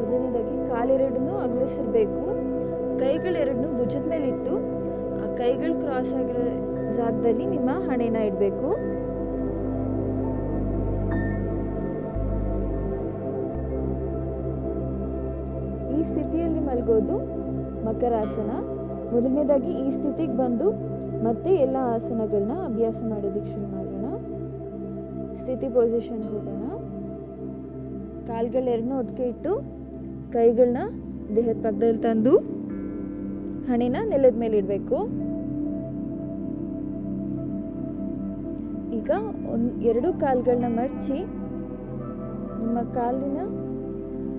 ಮೊದಲನೇದಾಗಿ ಕಾಲೆರಡನ್ನೂ ಅಗಲಿಸಿರ್ಬೇಕು. ಕೈಗಳೆರಡನ್ನೂ ಭುಜದ ಮೇಲೆ ಇಟ್ಟು ಆ ಕೈಗಳು ಕ್ರಾಸ್ ಆಗಿರೋ ಜಾಗದಲ್ಲಿ ನಿಮ್ಮ ಹಣೆನ ಇಡಬೇಕು. ಈ ಸ್ಥಿತಿಯಲ್ಲಿ ಮಲಗೋದು ಮಕರಾಸನ. ಮೊದಲನೇದಾಗಿ ಈ ಸ್ಥಿತಿಗೆ ಬಂದು ಮತ್ತೆ ಎಲ್ಲ ಆಸನಗಳನ್ನ ಅಭ್ಯಾಸ ಮಾಡೋದಕ್ಕೆ ಶುರು ಮಾಡೋಣ. ಸ್ಥಿತಿ ಪೊಸಿಷನ್ಗೆ ಹೋಗೋಣ. ಕಾಲ್ಗಳೆರಡನ್ನೂ ಒಟ್ಟಿಗೆ ಇಟ್ಟು ಕೈಗಳನ್ನ ದೇಹದ ಪಕ್ಕದಲ್ಲಿ ತಂದು ಹಣೆನ ನೆಲದ ಮೇಲೆ ಇಡಬೇಕು. ಈಗ ಒಂದು ಎರಡು ಕಾಲುಗಳನ್ನ ಮಡಚಿ ನಿಮ್ಮ ಕಾಲಿನ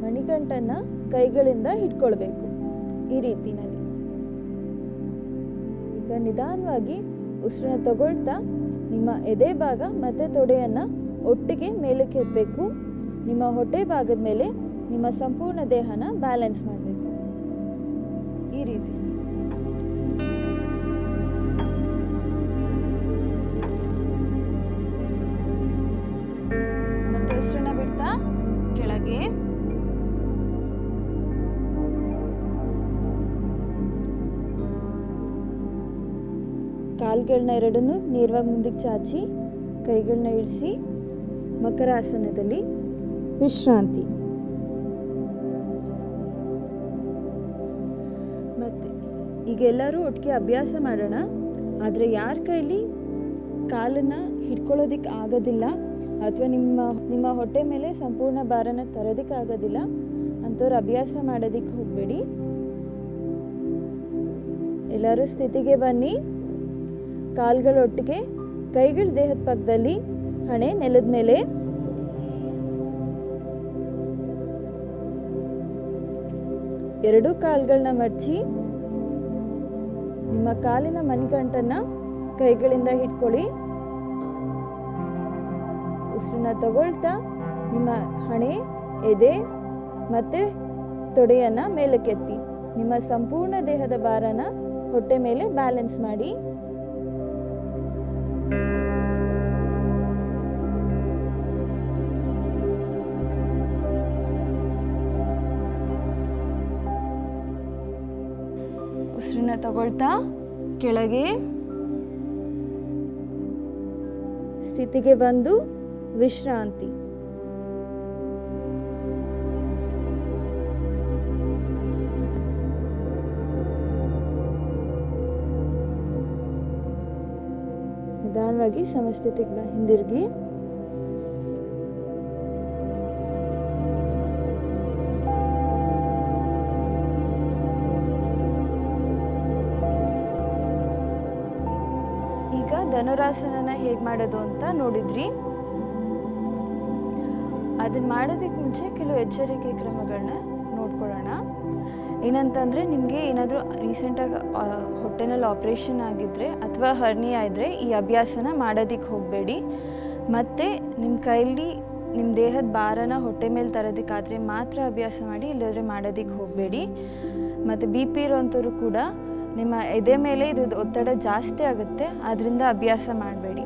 ಮಣಿಗಂಟನ್ನು ಕೈಗಳಿಂದ ಹಿಡ್ಕೊಳ್ಬೇಕು ಈ ರೀತಿನಲ್ಲಿ ಈಗ ನಿಧಾನವಾಗಿ ಉಸಿರನ್ನ ತಗೊಳ್ತಾ ನಿಮ್ಮ ಎದೆ ಭಾಗ ಮತ್ತು ತೊಡೆಯನ್ನ ಒಟ್ಟಿಗೆ ಮೇಲಕ್ಕೆ ಎತ್ತಬೇಕು ನಿಮ್ಮ ಹೊಟ್ಟೆ ಭಾಗದ ಮೇಲೆ ನಿಮ್ಮ ಸಂಪೂರ್ಣ ದೇಹನ ಬ್ಯಾಲೆನ್ಸ್ ಮಾಡಬೇಕು. ಈ ರೀತಿ. ಕಾಲ್ಗಳನ್ನ ಎರಡನ್ನೂ ನೇರವಾಗಿ ಮುಂದಕ್ಕೆ ಚಾಚಿ ಕೈಗಳನ್ನ ಇಳಿಸಿ, ಮಕರಾಸನದಲ್ಲಿ ವಿಶ್ರಾಂತಿ. ಮತ್ತೆ, ಈಗ ಎಲ್ಲರೂ ಒಟ್ಟಿಗೆ ಅಭ್ಯಾಸ ಮಾಡೋಣ. ಆದರೆ ಯಾರ ಕೈಲಿ ಕಾಲನ್ನು ಹಿಡ್ಕೊಳ್ಳೋದಿಕ್ಕೆ ಆಗೋದಿಲ್ಲ, ಅಥವಾ ನಿಮ್ಮ ನಿಮ್ಮ ಹೊಟ್ಟೆ ಮೇಲೆ ಸಂಪೂರ್ಣ ಭಾರನ ತರೋದಕ್ಕೆ ಆಗೋದಿಲ್ಲ, ಅಂಥವ್ರು ಅಭ್ಯಾಸ ಮಾಡೋದಕ್ಕೆ ಹೋಗಬೇಡಿ. ಎಲ್ಲರೂ ಸ್ಥಿತಿಗೆ ಬನ್ನಿ. ಕಾಲ್ಗಳೊಟ್ಟಿಗೆ ಕೈಗಳ ದೇಹದ ಪಕ್ಕದಲ್ಲಿ ಹಣೆ ನೆಲದ ಮೇಲೆ. ಎರಡೂ ಕಾಲ್ಗಳನ್ನ ಮಡಚಿ ನಿಮ್ಮ ಕಾಲಿನ ಮಣಿಗಂಟನ್ನ ಕೈಗಳಿಂದ ಹಿಡ್ಕೊಳ್ಳಿ. ಉಸಿರನ್ನ ತಗೊಳ್ತಾ ನಿಮ್ಮ ಹಣೆ, ಎದೆ ಮತ್ತೆ ತೊಡೆಯನ್ನ ಮೇಲಕ್ಕೆತ್ತಿ. ನಿಮ್ಮ ಸಂಪೂರ್ಣ ದೇಹದ ಭಾರನ ಹೊಟ್ಟೆ ಮೇಲೆ ಬ್ಯಾಲೆನ್ಸ್ ಮಾಡಿ. ಉಸಿರನ್ನ ತಗೊಳ್ತಾ ಕೆಳಗೆ ಸ್ಥಿತಿಗೆ ಬಂದು ವಿಶ್ರಾಂತಿ. ನಿಧಾನವಾಗಿ ಸಮಸ್ಥಿತಿಗೆ ಹಿಂದಿರುಗಿ. ಧನುರಾಸನನ ಹೇಗೆ ಮಾಡೋದು ಅಂತ ನೋಡಿದ್ರಿ. ಅದನ್ನು ಮಾಡೋದಕ್ಕೆ ಮುಂಚೆ ಕೆಲವು ಎಚ್ಚರಿಕೆ ಕ್ರಮಗಳನ್ನ ನೋಡ್ಕೊಳ್ಳೋಣ. ಏನಂತಂದರೆ ನಿಮಗೆ ಏನಾದರೂ ರೀಸೆಂಟಾಗಿ ಹೊಟ್ಟೆನಲ್ಲಿ ಆಪ್ರೇಷನ್ ಆಗಿದ್ದರೆ ಅಥವಾ ಹರ್ನಿ ಇದ್ದರೆ ಈ ಅಭ್ಯಾಸನ ಮಾಡೋದಕ್ಕೆ ಹೋಗಬೇಡಿ. ಮತ್ತು ನಿಮ್ಮ ಕೈಲಿ ನಿಮ್ಮ ದೇಹದ ಭಾರನ ಹೊಟ್ಟೆ ಮೇಲೆ ತರೋದಕ್ಕಾದರೆ ಮಾತ್ರ ಅಭ್ಯಾಸ ಮಾಡಿ ಇಲ್ಲದ್ರೆ ಮಾಡೋದಕ್ಕೆ ಹೋಗಬೇಡಿ. ಮತ್ತು ಬಿ ಪಿ ಇರೋಂಥವ್ರು ಕೂಡ ನಿಮ್ಮ ಎದೆ ಮೇಲೆ ಇದು ಒತ್ತಡ ಜಾಸ್ತಿ ಆಗುತ್ತೆ ಅದರಿಂದ ಅಭ್ಯಾಸ ಮಾಡಬೇಡಿ.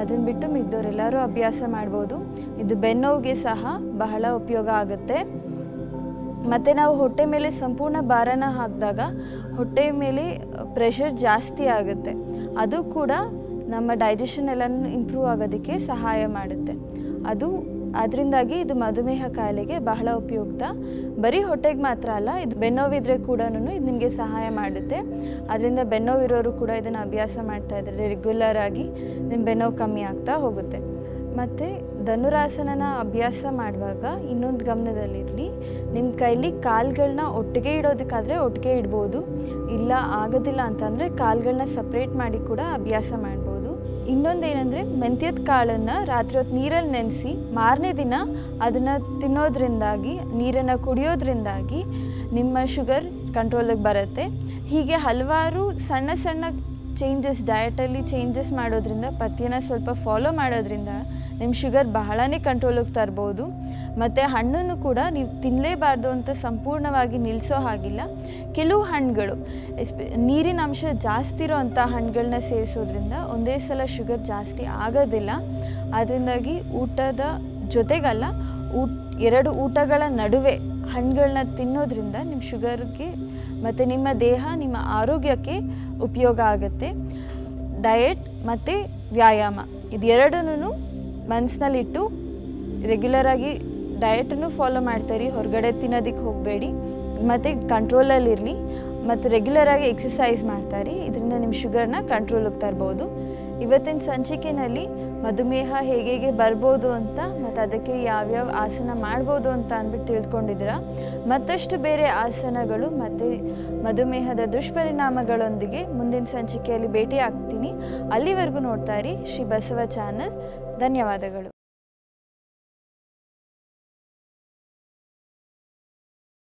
ಅದನ್ನು ಬಿಟ್ಟು ಮಿಗ್ದವರೆಲ್ಲರೂ ಅಭ್ಯಾಸ ಮಾಡ್ಬೋದು. ಇದು ಬೆನ್ನೋವಿಗೆ ಸಹ ಬಹಳ ಉಪಯೋಗ ಆಗುತ್ತೆ. ಮತ್ತು ನಾವು ಹೊಟ್ಟೆ ಮೇಲೆ ಸಂಪೂರ್ಣ ಭಾರನ ಹಾಕಿದಾಗ ಹೊಟ್ಟೆ ಮೇಲೆ ಪ್ರೆಷರ್ ಜಾಸ್ತಿ ಆಗುತ್ತೆ. ಅದು ಕೂಡ ನಮ್ಮ ಡೈಜೆಷನ್ ಎಲ್ಲನೂ ಇಂಪ್ರೂವ್ ಆಗೋದಕ್ಕೆ ಸಹಾಯ ಮಾಡುತ್ತೆ. ಅದು ಅದರಿಂದಾಗಿ ಇದು ಮಧುಮೇಹ ಕಾಯಿಲೆಗೆ ಬಹಳ ಉಪಯುಕ್ತ. ಬರೀ ಹೊಟ್ಟೆಗೆ ಮಾತ್ರ ಅಲ್ಲ, ಇದು ಬೆನ್ನೋವಿದ್ರೆ ಕೂಡ ಇದು ನಿಮಗೆ ಸಹಾಯ ಮಾಡುತ್ತೆ. ಅದರಿಂದ ಬೆನ್ನೋವಿರೋರು ಕೂಡ ಇದನ್ನು ಅಭ್ಯಾಸ ಮಾಡ್ತಾ ಇದ್ದಾರೆ ರೆಗ್ಯುಲರ್ ಆಗಿ ನಿಮ್ಮ ಬೆನ್ನೋವು ಕಮ್ಮಿ ಆಗ್ತಾ ಹೋಗುತ್ತೆ. ಮತ್ತು ಧನುರಾಸನನ ಅಭ್ಯಾಸ ಮಾಡುವಾಗ ಇನ್ನೊಂದು ಗಮನದಲ್ಲಿರಲಿ ನಿಮ್ಮ ಕೈಲಿ ಕಾಲುಗಳನ್ನ ಒಟ್ಟಿಗೆ ಇಡೋದಕ್ಕಾದರೆ ಒಟ್ಟಿಗೆ ಇಡ್ಬೋದು. ಇಲ್ಲ, ಆಗೋದಿಲ್ಲ ಅಂತಂದರೆ ಕಾಲುಗಳನ್ನ ಸಪ್ರೇಟ್ ಮಾಡಿ ಕೂಡ ಅಭ್ಯಾಸ ಮಾಡ್ಬೋದು. ಇನ್ನೊಂದೇನೆಂದರೆ ಮೆಂತ್ಯದ ಕಾಳನ್ನು ರಾತ್ರಿ ಹೊತ್ತು ನೀರಲ್ಲಿ ನೆನೆಸಿ ಮಾರನೇ ದಿನ ಅದನ್ನು ತಿನ್ನೋದ್ರಿಂದಾಗಿ, ನೀರನ್ನು ಕುಡಿಯೋದ್ರಿಂದಾಗಿ ನಿಮ್ಮ ಶುಗರ್ ಕಂಟ್ರೋಲಿಗೆ ಬರುತ್ತೆ. ಹೀಗೆ ಹಲವಾರು ಸಣ್ಣ ಸಣ್ಣ ಚೇಂಜಸ್ ಡಯಟಲ್ಲಿ ಚೇಂಜಸ್ ಮಾಡೋದ್ರಿಂದ ಪಥ್ಯನ ಸ್ವಲ್ಪ ಫಾಲೋ ಮಾಡೋದ್ರಿಂದ ನಿಮ್ಮ ಶುಗರ್ ಬಹಳನೇ ಕಂಟ್ರೋಲಿಗೆ ತರ್ಬೋದು ಮತ್ತು ಹಣ್ಣನ್ನು ಕೂಡ ನೀವು ತಿನ್ನಲೇಬಾರ್ದು ಅಂತ ಸಂಪೂರ್ಣವಾಗಿ ನಿಲ್ಲಿಸೋ ಹಾಗಿಲ್ಲ. ಕೆಲವು ಹಣ್ಣುಗಳು ಎಸ್ಪೆ ನೀರಿನ ಅಂಶ ಜಾಸ್ತಿ ಇರೋವಂಥ ಹಣ್ಣುಗಳನ್ನ ಸೇವಿಸೋದ್ರಿಂದ ಒಂದೇ ಸಲ ಶುಗರ್ ಜಾಸ್ತಿ ಆಗೋದಿಲ್ಲ. ಅದರಿಂದಾಗಿ ಊಟದ ಜೊತೆಗಲ್ಲ, ಊಟ, ಎರಡು ಊಟಗಳ ನಡುವೆ ಹಣ್ಣುಗಳನ್ನ ತಿನ್ನೋದ್ರಿಂದ ನಿಮ್ಮ ಶುಗರ್ಗೆ ಮತ್ತು ನಿಮ್ಮ ದೇಹ, ನಿಮ್ಮ ಆರೋಗ್ಯಕ್ಕೆ ಉಪಯೋಗ ಆಗುತ್ತೆ. ಡಯೆಟ್ ಮತ್ತು ವ್ಯಾಯಾಮ ಇದೆರಡನ್ನೂ ಮನಸ್ಸಿನಲ್ಲಿಟ್ಟು ರೆಗ್ಯುಲರಾಗಿ ಡಯೆಟನ್ನು ಫಾಲೋ ಮಾಡ್ತಾಯಿರಿ ಹೊರಗಡೆ ತಿನ್ನೋದಕ್ಕೆ ಹೋಗಬೇಡಿ. ಮತ್ತು ಕಂಟ್ರೋಲಲ್ಲಿರಲಿ. ಮತ್ತು ರೆಗ್ಯುಲರಾಗಿ ಎಕ್ಸಸೈಸ್ ರೀ ಇದರಿಂದ ನಿಮ್ಮ ಶುಗರ್ನ ಕಂಟ್ರೋಲಿಗೆ ತರ್ಬೋದು. ಇವತ್ತಿನ ಸಂಚಿಕೆಯಲ್ಲಿ ಮಧುಮೇಹ ಹೇಗೆ ಹೇಗೆ ಬರ್ಬೋದು ಅಂತ ಮತ್ತು ಅದಕ್ಕೆ ಯಾವ್ಯಾವ ಆಸನ ಮಾಡ್ಬೋದು ಅಂತ ಅಂದ್ಬಿಟ್ಟು ತಿಳ್ಕೊಂಡಿದ್ದೀರಾ. ಮತ್ತಷ್ಟು ಬೇರೆ ಆಸನಗಳು ಮತ್ತು ಮಧುಮೇಹದ ದುಷ್ಪರಿಣಾಮಗಳೊಂದಿಗೆ ಮುಂದಿನ ಸಂಚಿಕೆಯಲ್ಲಿ ಭೇಟಿ ಆಗ್ತೀನಿ ಅಲ್ಲಿವರೆಗೂ ನೋಡ್ತಾ ಇರಿ ಶ್ರೀ ಬಸವ ಚಾನಲ್. ಧನ್ಯವಾದಗಳು.